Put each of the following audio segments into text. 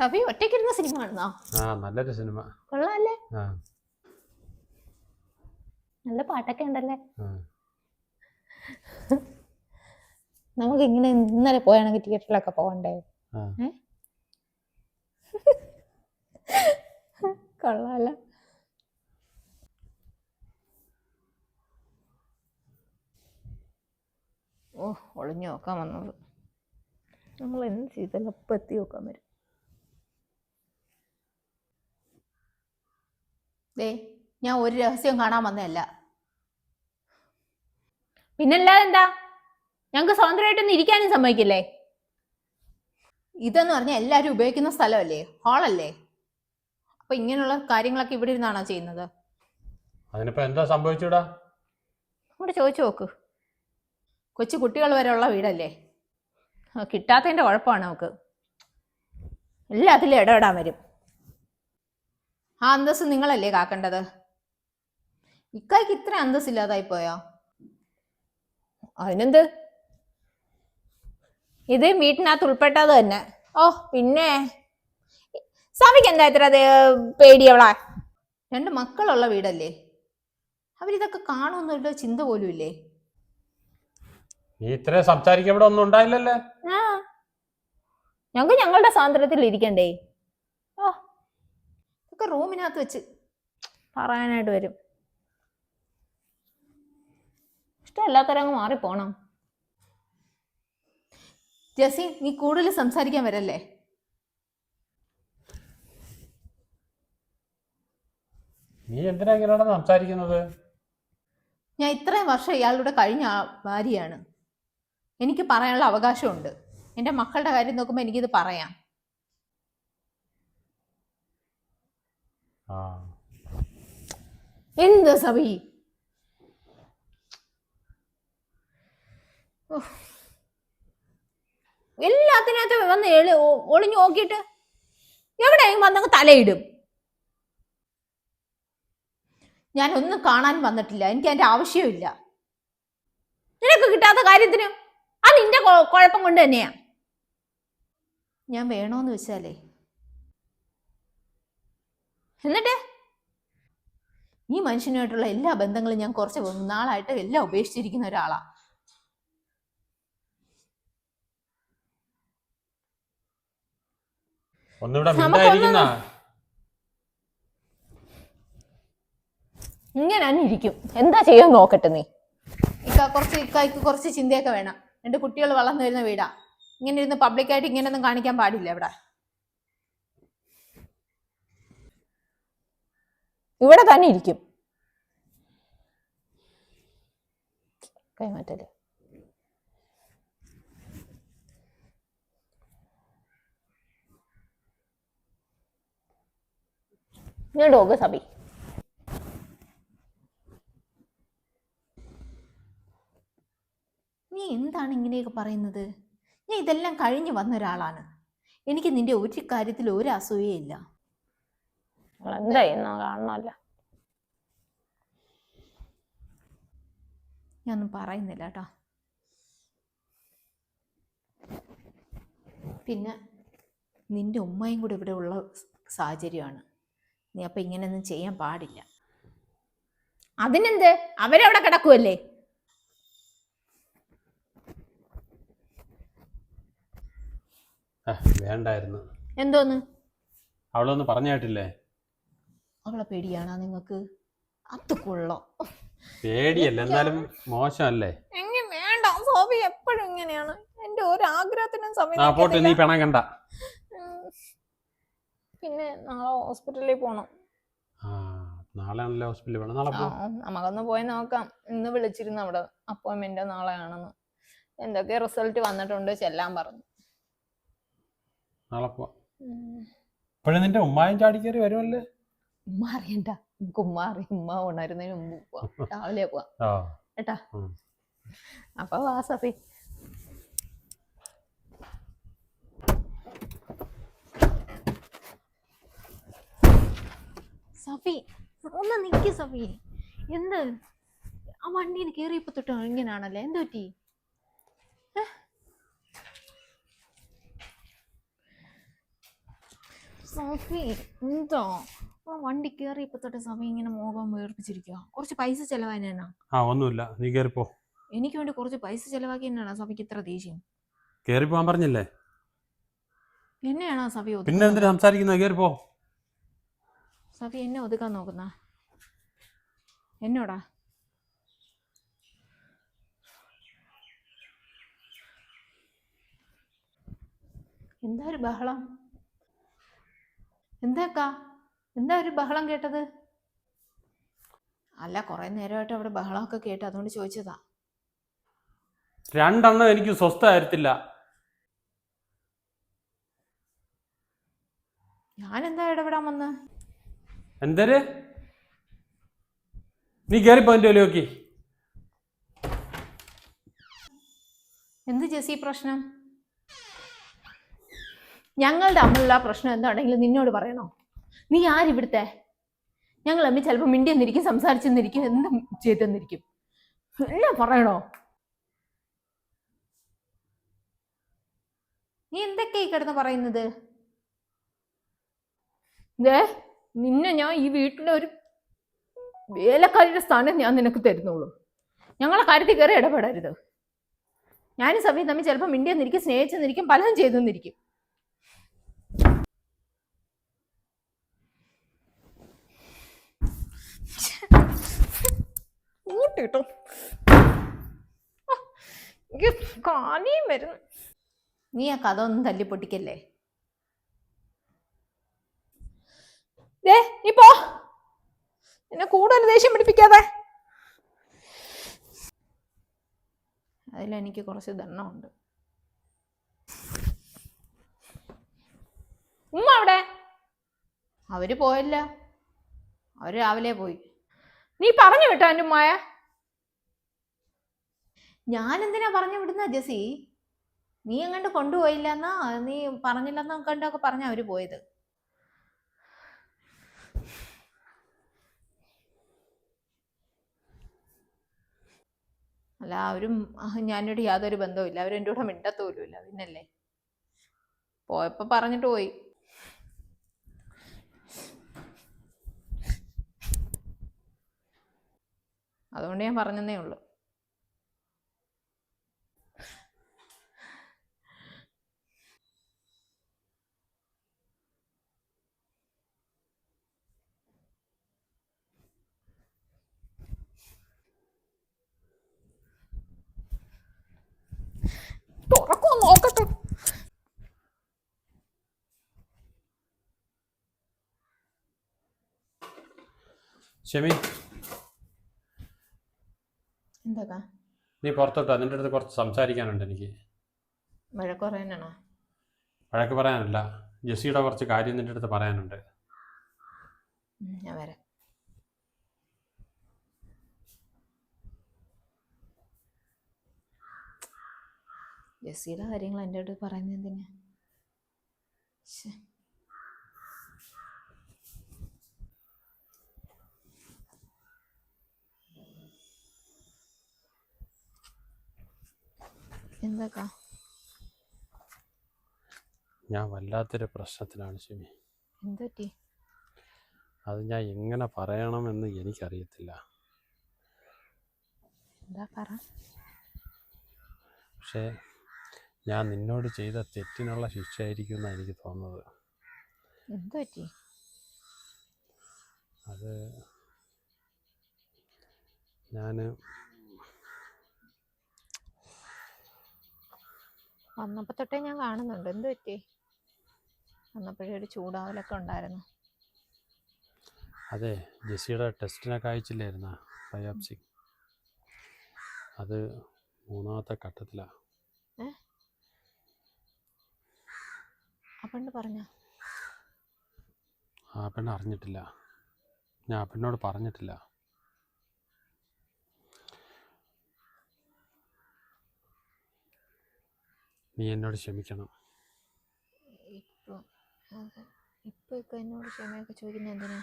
സഭി ഒറ്റയ്ക്കിരുന്ന cinema ആണെന്നോ ആ നല്ലൊരു സിനിമ. കൊള്ളാല്ലേ? നല്ല പാട്ടൊക്കെ ഉണ്ടല്ലേ? നമുക്ക് ഇങ്ങനെ ഇന്നലെ പോയാണെങ്കിൽ തിയേറ്ററിലൊക്കെ പോകണ്ടേ? കൊള്ളാല്ല. ഓ ഒളിഞ്ഞു നോക്കാൻ വന്നത്. നമ്മൾ എന്ത് ചെയ്തല്ലോ ഇപ്പം എത്തി നോക്കാൻ വരും. ദേ ഞാൻ ഒരു രഹസ്യം കാണാൻ വന്നതല്ല. പിന്നല്ലാതെ എന്താ? ഞങ്ങൾക്ക് സ്വതന്ത്രമായിട്ടൊന്നും ഇരിക്കാനും സമ്മതിക്കില്ലേ? ഇതെന്ന് പറഞ്ഞാൽ എല്ലാവരും ഉപയോഗിക്കുന്ന സ്ഥലമല്ലേ? ഹാളല്ലേ? അപ്പൊ ഇങ്ങനെയുള്ള കാര്യങ്ങളൊക്കെ ഇവിടെ ഇരുന്നാണോ ചെയ്യുന്നത്? അതിനിപ്പോ എന്താ സംഭവിച്ചൂടാ? ഇവിടെ ചോദിച്ചു നോക്ക്. കൊച്ചു കുട്ടികൾ വരെ ഉള്ള വീടല്ലേ? കിട്ടാത്തതിന്റെ കുഴപ്പമാണ് നമുക്ക്. എല്ലാത്തിലും ഇടപെടാൻ വരും. ആ അന്തസ് നിങ്ങളല്ലേ കാക്കേണ്ടത്? ഇക്കായ്ക്ക് ഇത്ര അന്തസ് ഇല്ലാതായി പോയോ? അതിനെന്ത്? ഇത് വീട്ടിനകത്ത് ഉൾപ്പെട്ടത് തന്നെ. ഓ പിന്നെ? സ്വാമിക്ക് എന്താ ഇത്ര പേടിയവളാ രണ്ട് മക്കളുള്ള വീടല്ലേ? അവരിതൊക്കെ കാണുമെന്നുള്ള ചിന്ത പോലും ഇല്ലേ? നീ ഇത്രയും സംസാരിക്കാൻ ഇവിടെ ഒന്നും ഉണ്ടായില്ലല്ലേ? ആ. ഞങ്ങൾക്ക് ഞങ്ങളുടെ സ്വാതന്ത്ര്യത്തിൽ ഇരിക്കണ്ടേ? ഇതൊക്കെ റൂമിനകത്ത് വെച്ച് പറയാനായിട്ട് വരും. ഇഷ്ടമല്ലാത്തവരങ്ങ് അങ്ങ് മാറിപ്പോണം. ജസി നീ കൂടുതൽ സംസാരിക്കാൻ വരല്ലേ? നീ എന്തിനാ ഇങ്ങനെയാണ് സംസാരിക്കുന്നത്? ഞാൻ ഇത്രയും വർഷം ഇയാളുടെ കഴിഞ്ഞ ഭാര്യയാണ്. എനിക്ക് പറയാനുള്ള അവകാശമുണ്ട്. എന്റെ മക്കളുടെ കാര്യം നോക്കുമ്പോൾ എനിക്കിത് പറയാം. എന്ത് ഉഫ്. എല്ലാത്തിനകത്ത് വന്ന് ഒ- ഒളിഞ്ഞു നോക്കിയിട്ട് എവിടെയും വന്നങ്ങ് തലയിടും. ഞാൻ ഒന്നും കാണാൻ വന്നിട്ടില്ല. എനിക്ക് അതിന്റെ ആവശ്യമില്ല. നിനക്ക് കിട്ടാത്ത കാര്യത്തിന് അത് നിന്റെ കുഴപ്പം കൊണ്ട് തന്നെയാ. ഞാൻ വേണോന്ന് വെച്ചാലേ എന്നിട്ട്? ഈ മനുഷ്യനുമായിട്ടുള്ള എല്ലാ ബന്ധങ്ങളും ഞാൻ കുറച്ച് നാളായിട്ട് എല്ലാം ഉപേക്ഷിച്ചിരിക്കുന്ന ഒരാളാ. ഇങ്ങനെ ഇരിക്കും. എന്താ ചെയ്യാൻ നോക്കട്ടെ നീ? ഇക്ക കുറച്ച് ഇക്കായ്ക്ക് കുറച്ച് ചിന്തയൊക്കെ വേണം. രണ്ട് കുട്ടികൾ വളർന്നു വരുന്ന വീടാ. ഇങ്ങനെ ഇരുന്ന് പബ്ലിക്കായിട്ട് ഇങ്ങനെയൊന്നും കാണിക്കാൻ പാടില്ല ഇവിടെ. ഇവിടെ തന്നെ ഇരിക്കും. കൈമാറ്റല്ലേ ഇങ്ങോട്ട് ഡോഗ് സബി. നീ എന്താണ് ഇങ്ങനെയൊക്കെ പറയുന്നത്? ഞാൻ ഇതെല്ലാം കഴിഞ്ഞു വന്ന ഒരാളാണ്. എനിക്ക് നിന്റെ ഒരു കാര്യത്തിൽ ഒരു അസൂയയില്ല എന്താ ചെയ്യുന്നോ കാണണമല്ല. ഞാനൊന്നും പറയുന്നില്ല കേട്ടോ. പിന്നെ നിന്റെ ഉമ്മയും കൂടെ ഇവിടെ ഉള്ള സാഹചര്യമാണ്. നീ അപ്പം ഇങ്ങനെയൊന്നും ചെയ്യാൻ പാടില്ല. അതിനെന്ത്? അവരവിടെ കിടക്കുമല്ലേ വേണ്ടായിരുന്നു. എന്തോന്ന്? അവളൊന്നും പറഞ്ഞു കേട്ടില്ലേ? അവളെ പേടിയാണോ നിങ്ങൾക്ക്? അത് കൊള്ളോ. പേടിയല്ല എന്നാലും മോശമല്ലേ? എങ്ങനെ വേണ്ട. സോഫി എപ്പോഴും ഇങ്ങനെയാണ്. എന്റെ ഒരു ആഗ്രഹത്തിനും സമയം ആ പോട്ട് നീ പെണം കണ്ട പിന്നെ നാളെ ഹോസ്പിറ്റലിൽ പോണം. ആ നാളെയാണല്ലോ ഹോസ്പിറ്റലിൽ നാളെ നമുക്കൊന്ന് പോയി നോക്കാം. ഇന്ന് വിളിച്ചിരുന്നു അവിടെ. അപ്പോയിന്റ്മെന്റ് നാളെയാണെന്ന് എന്തൊക്കെ റിസൾട്ട് വന്നിട്ടുണ്ട് ചെല്ലാൻ പറഞ്ഞു. നാളെ പോ. ഉം. നിന്റെ ഉമ്മായും ചാടിക്കേറി വരുമല്ലേ? ഉമ്മ അറിയണ്ട. നമുക്ക് ഉമ്മ അറിയാം ഉമ്മ ഉണരുന്നതിന് മുമ്പ് പോവാം. രാവിലെ പോവാം. കേട്ടാ. അപ്പൊ വാ സഫി. സഫി ഒന്ന് നിക്ക് സഫി. എന്ത്? ആ വണ്ടിയിൽ കയറിയപ്പോ തൊട്ട് ഇങ്ങനാണല്ലേ? എന്ത് പറ്റി? സോഫി എന്തോ? വണ്ടി കയറി ഇപ്പൊ തൊട്ട് സമയം ഇങ്ങനെ മോഹം വേർപ്പിച്ചിരിക്കുക കുറച്ച് പൈസ ചെലവായി എന്നാ? ആ ഒന്നുമില്ല. നീ കയറിപ്പോ എനിക്ക് വേണ്ടി കുറച്ച് പൈസ ചെലവാക്കി എന്നാണ് സഭയ്ക്ക് ഇത്ര ദേഷ്യം? കയറിപ്പോവാൻ പറഞ്ഞില്ലേ? എന്നെയാണോ സഭ പിന്നെ എന്തിനാ സംസാരിക്കുന്നത് കയറിപ്പോ സഭ എന്നെ ഒതുക്കാൻ നോക്കുന്ന? എന്നോടാ? എന്താ ഒരു ബഹളം? എന്താക്കാ എന്താ ഒരു ബഹളം കേട്ടത്? അല്ല കുറെ നേരമായിട്ട് അവിടെ ബഹളമൊക്കെ കേട്ട് അതുകൊണ്ട് ചോദിച്ചതാ. രണ്ടെണ്ണം എനിക്ക് സ്വസ്ഥമായിരുത്തില്ല. ഞാൻ എന്താ ഇടപെടാൻ വന്ന്? എന്തര്? നീ കയറിപ്പോ എന്റെ നോക്കി എന്ത് ജെസി പ്രശ്നം? ഞങ്ങളുടെ തമ്മിലുള്ള പ്രശ്നം എന്താണെങ്കിലും നിന്നോട് പറയണോ? നീ ആരിവിടുത്തെ? ഞങ്ങൾ അമ്മ ചിലപ്പോൾ മിണ്ടി എന്നിരിക്കും സംസാരിച്ചെന്നിരിക്കും എന്തും ചെയ്തെന്നിരിക്കും. എല്ലാം പറയണോ? നീ എന്തൊക്കെയായി കിടന്ന് പറയുന്നത്? ദേ നിന്നെ ഞാൻ ഈ വീട്ടിലെ ഒരു വേലക്കാരിയുടെ സ്ഥാനം ഞാൻ നിനക്ക് തരുന്നുള്ളൂ. ഞങ്ങളെ കാര്യത്തിൽ കയറി ഇടപെടരുത്. ഞാനും സഭയും തമ്മിൽ ചിലപ്പോൾ മിണ്ടിയെന്നിരിക്കും സ്നേഹിച്ചെന്നിരിക്കും പലതും ചെയ്തെന്നിരിക്കും. ഊട്ടിട്ടോ കാനിയും വരുന്നു. നീ ആ കഥ ഒന്നും തല്ലിപ്പൊട്ടിക്കല്ലേ? ദേ നീ പോ. എന്നെ കൂടുതൽ ദേഷ്യം പിടിപ്പിക്കാതെ. അതിലെനിക്ക് കുറച്ച് ദണ്ണമുണ്ട്. ഉമ്മ അവിടെ? അവർ പോയല്ല. അവർ രാവിലെ പോയി. നീ പറഞ്ഞു വിട്ടോ എന്റെ ഉമ്മായ. ഞാൻ എന്തിനാ പറഞ്ഞു വിടുന്ന ജസി നീ എങ്ങാണ്ട് കൊണ്ടുപോയില്ല എന്നാ നീ പറഞ്ഞില്ലെന്നോ കണ്ടൊക്കെ പറഞ്ഞ അവർ പോയത്. അല്ല അവരും ഞാനോട് യാതൊരു ബന്ധവുമില്ല. അവരെന്റെ കൂടെ മിണ്ടത്തോലുമില്ല. പിന്നല്ലേ? പോയപ്പോ പറഞ്ഞിട്ട് പോയി. അതുകൊണ്ട് ഞാൻ പറഞ്ഞതേ ഉള്ളൂ. തുറക്കോ നോക്കട്ടെ. ഷെമി എന്താ നീ പുറത്തോട്ടോ നിന്റെ അടുത്ത് കുറച്ച് സംസാരിക്കാനുണ്ട് എനിക്ക്. വഴക്ക് പറയാനാണോ? വഴക്ക് പറയാനല്ല. ജെസ്സിയുടെ കുറച്ച് കാര്യം നിന്റെ അടുത്ത് പറയാനുണ്ട്. ഞാൻ വരാം. ജെസ്സിയുടെ കാര്യങ്ങൾ എന്റെ അടുത്ത് പറയുന്നത് എന്തിനാ? എന്താക്കാ? ഞാൻ വല്ലാത്തൊരു പ്രശ്നത്തിലാണ് ഷെമി എന്തുപറ്റി? അത് ഞാൻ എങ്ങനെ പറയണമെന്ന് എനിക്കറിയത്തില്ല. എന്താ പറ? പക്ഷേ ഞാൻ നിന്നോട് ചെയ്ത തെറ്റിനുള്ള ശിക്ഷയായിരിക്കും എന്നാണ് എനിക്ക് തോന്നുന്നത്. എന്തുപറ്റി? അത് ഞാൻ വന്നപ്പോൾ തൊട്ടേ ഞാൻ കാണുന്നുണ്ട്. എന്ത് പറ്റി? വന്നപ്പോഴേ ഒരു ചൂടാവലൊക്കെ ഉണ്ടായിരുന്നു. അതെ ജെസ്സിയുടെ ടെസ്റ്റിനൊക്കെ അയച്ചില്ലായിരുന്ന ബയോപ്സി. അത് മൂന്നാമത്തെ ഘട്ടത്തിലാണ് ആ പെണ്ണ് പറഞ്ഞ? ആ പെണ്ണ് അറിഞ്ഞിട്ടില്ല. ഞാൻ ആ പെണ്ണോട് പറഞ്ഞിട്ടില്ല. നീ എന്നോട് ക്ഷമിക്കണം. എന്നോട് ക്ഷമയൊക്കെ ചോദിക്കുന്നത് എന്തിനാ?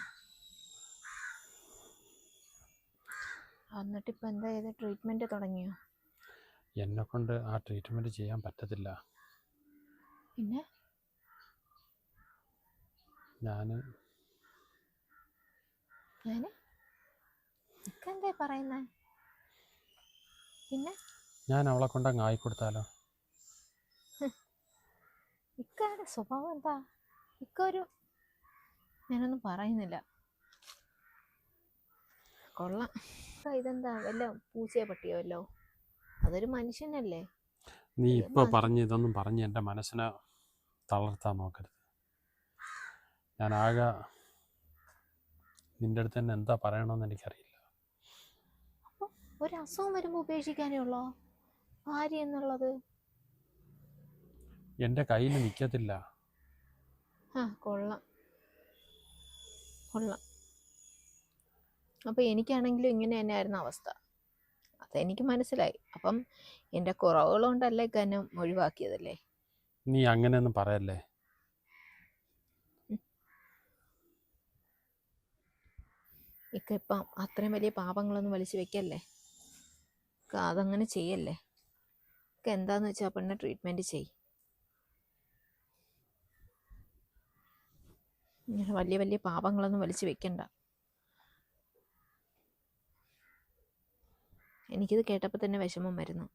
എന്നിട്ട് ഇപ്പൊ എന്താ ചെയ്ത്? ട്രീറ്റ്മെന്റ് തുടങ്ങിയോ? എന്നെ കൊണ്ട് ആ ട്രീറ്റ്മെന്റ് ചെയ്യാൻ പറ്റത്തില്ല. പിന്നെ? ഞാൻ എന്താ പറയുന്നേ? പിന്നെ? ഞാൻ അവളെ കൊണ്ടങ്ങ് ആയിക്കൊടുത്താലോ? ഇക്കയുടെ സ്വഭാവം എന്താ? ഇക്ക ഒരു ഞാനൊന്നും പറയുന്നില്ല. കൊള്ളാം. ഇതെന്താ? വല്ല പൂച്ചയെ പട്ടിയോ അല്ലോ അതൊരു മനുഷ്യനല്ലേ? നീ ഇപ്പൊ പറഞ്ഞ് ഇതൊന്നും പറഞ്ഞ് എന്റെ മനസ്സിനെ തളർത്താൻ നോക്കരുത്. ഞാൻ ആകെ നിന്റെ അടുത്ത് തന്നെ എന്താ പറയണമെന്ന് എനിക്കറിയില്ല. ഒരു അസുഖം വരുമ്പോൾ ഉപേക്ഷിക്കാനേ ഉള്ളോ? ഭാര്യ എന്നുള്ളത്? എന്റെ കയ്യിൽ നിൽക്കത്തില്ല ആ കൊള്ളാം. കൊള്ളാം. അപ്പോൾ എനിക്കാണെങ്കിലും ഇങ്ങനെ തന്നെയായിരുന്നു അവസ്ഥ. അതെനിക്ക് മനസ്സിലായി. അപ്പം എന്റെ കുറവുകൾ കൊണ്ടല്ലേ എന്നെ ഒഴിവാക്കിയതല്ലേ? നീ അങ്ങനെയൊന്നും പറയല്ലേ? ഇക്ക ഇപ്പം അത്രയും വലിയ പാപങ്ങളൊന്നും വലിച്ചു വെക്കല്ലേ? അതങ്ങനെ ചെയ്യല്ലേ? എന്താന്ന് വെച്ചാൽ പെണ്ണെ ട്രീറ്റ്മെന്റ് ചെയ്. ഇങ്ങനെ വലിയ വലിയ പാപങ്ങളൊന്നും വലിച്ചു വെക്കണ്ട. എനിക്കിത് കേട്ടപ്പോൾ തന്നെ വിഷമം വരുന്നു.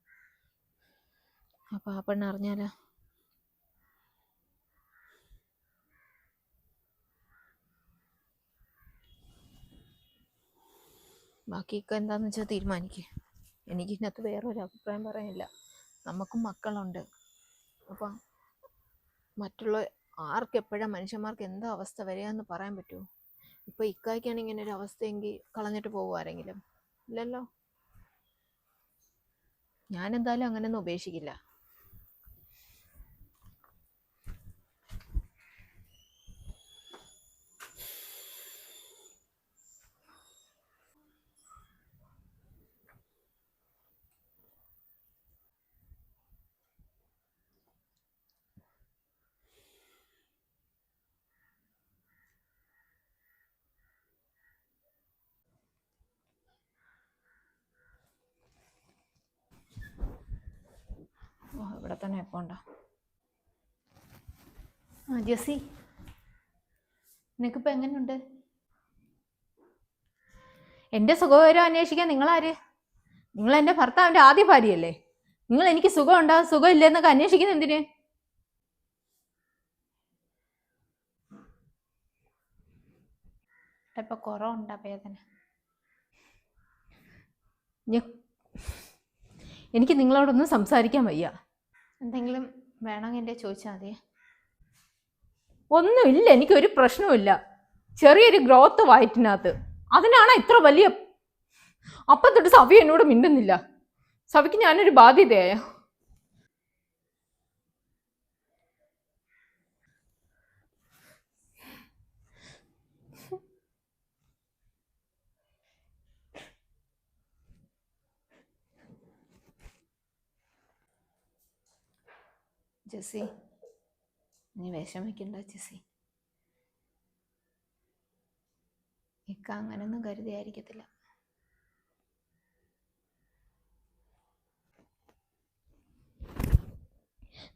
ആ പെണ്ണ് അറിഞ്ഞാലോ. ബാക്കിയൊക്കെ എന്താന്ന് വെച്ചാൽ തീരുമാനിക്കുക എനിക്ക് ഇതിനകത്ത് വേറെ ഒരു അഭിപ്രായം പറയാനില്ല. നമുക്കും മക്കളുണ്ട്. അപ്പം മറ്റുള്ള ആർക്ക് എപ്പോഴാണ് മനുഷ്യന്മാർക്ക് എന്താ അവസ്ഥ വരികയെന്ന് പറയാൻ പറ്റുമോ ഇപ്പോൾ ഇക്കായ്ക്കാണ് ഇങ്ങനെ ഒരു അവസ്ഥയെങ്കിൽ കളഞ്ഞിട്ട് പോകുമോ ആരെങ്കിലും? ഇല്ലല്ലോ? ഞാനെന്തായാലും അങ്ങനെയൊന്നും ഉപേക്ഷിക്കില്ല. ഓ ഇവിടെ തന്നെ എപ്പോണ്ട ആ നിനക്കിപ്പോൾ എങ്ങനെയുണ്ട് എന്റെ സുഖവിവരം അന്വേഷിക്കാൻ നിങ്ങളാര്? നിങ്ങൾ എന്റെ ഭർത്താവിന്റെ ആദ്യ ഭാര്യയല്ലേ? നിങ്ങൾ എനിക്ക് സുഖം ഉണ്ടാകും സുഖം ഇല്ലെന്നൊക്കെ അന്വേഷിക്കുന്നത് എന്തിന്? ഇപ്പൊ കുറവുണ്ടാ വേദന. എനിക്ക് നിങ്ങളോടൊന്നും സംസാരിക്കാൻ വയ്യ. എന്തെങ്കിലും വേണമെങ്കിൽ എന്റെ ചോദിച്ചാൽ മതി. ഒന്നുമില്ല എനിക്കൊരു പ്രശ്നവുമില്ല ചെറിയൊരു ഗ്രോത്ത് വയറ്റിനകത്ത് അതിനാണ് ഇത്ര വലിയ അപ്പം തൊട്ട് സവി എന്നോട് മിണ്ടുന്നില്ല. സവിക്ക് ഞാനൊരു ബാധ്യതയായ? ജെസ്സി നീ വിഷമിക്കണ്ട ജെസ്സി ഇക്ക അങ്ങനൊന്നും കരുതിയായിരിക്കത്തില്ല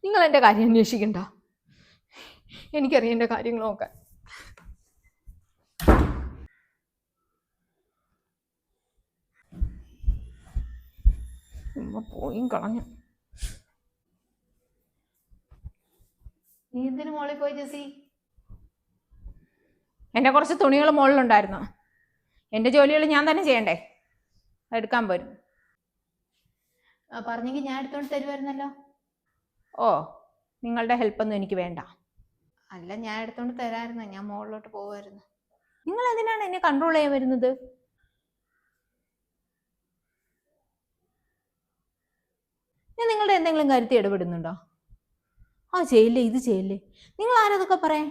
നിങ്ങൾ എന്റെ കാര്യം അന്വേഷിക്കണ്ട. എനിക്കറിയാം എന്റെ കാര്യങ്ങൾ നോക്കാൻ. ഉമ്മ പോയും കളഞ്ഞു. നീ എന്തിനു മോളിൽ പോയി ജസി എന്റെ കുറച്ച് തുണികൾ മുകളിലുണ്ടായിരുന്നു എന്റെ ജോലികൾ ഞാൻ തന്നെ ചെയ്യണ്ടേ? എടുക്കാൻ പോരും. പറഞ്ഞെങ്കിൽ ഞാൻ എടുത്തോണ്ട് തരുമായിരുന്നല്ലോ ഓ നിങ്ങളുടെ ഹെൽപ്പൊന്നും എനിക്ക് വേണ്ട. അല്ല ഞാൻ എടുത്തോണ്ട് തരാമായിരുന്നു. ഞാൻ മുകളിലോട്ട് പോവായിരുന്നു നിങ്ങൾ എന്തിനാണ് എന്നെ കൺട്രോൾ ചെയ്യാൻ വരുന്നത്? ഞാൻ നിങ്ങളുടെ എന്തെങ്കിലും കാര്യത്തിൽ ഇടപെടുന്നുണ്ടോ? ആ ചെയ്യില്ലേ ഇത് ചെയ്യില്ലേ. നിങ്ങൾ ആരതൊക്കെ പറയാൻ?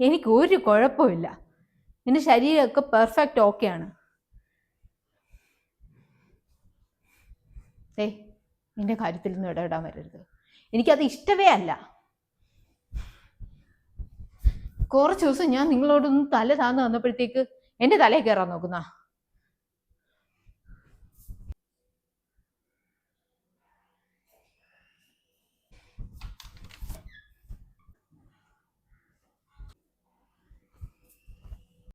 എനിക്ക് ഒരു കുഴപ്പമില്ല എന്റെ ശരീരമൊക്കെ പെർഫെക്റ്റ് ഓക്കെയാണ് ഏ എന്റെ കാര്യത്തിൽ ഒന്നും ഇടപെടാൻ വരരുത്. എനിക്കത് ഇഷ്ടമേ അല്ല. കുറച്ച് ദിവസം ഞാൻ നിങ്ങളോടൊന്ന് തല താന്ന് വന്നപ്പോഴത്തേക്ക് എന്റെ തലയിൽ കയറാൻ നോക്കുന്ന.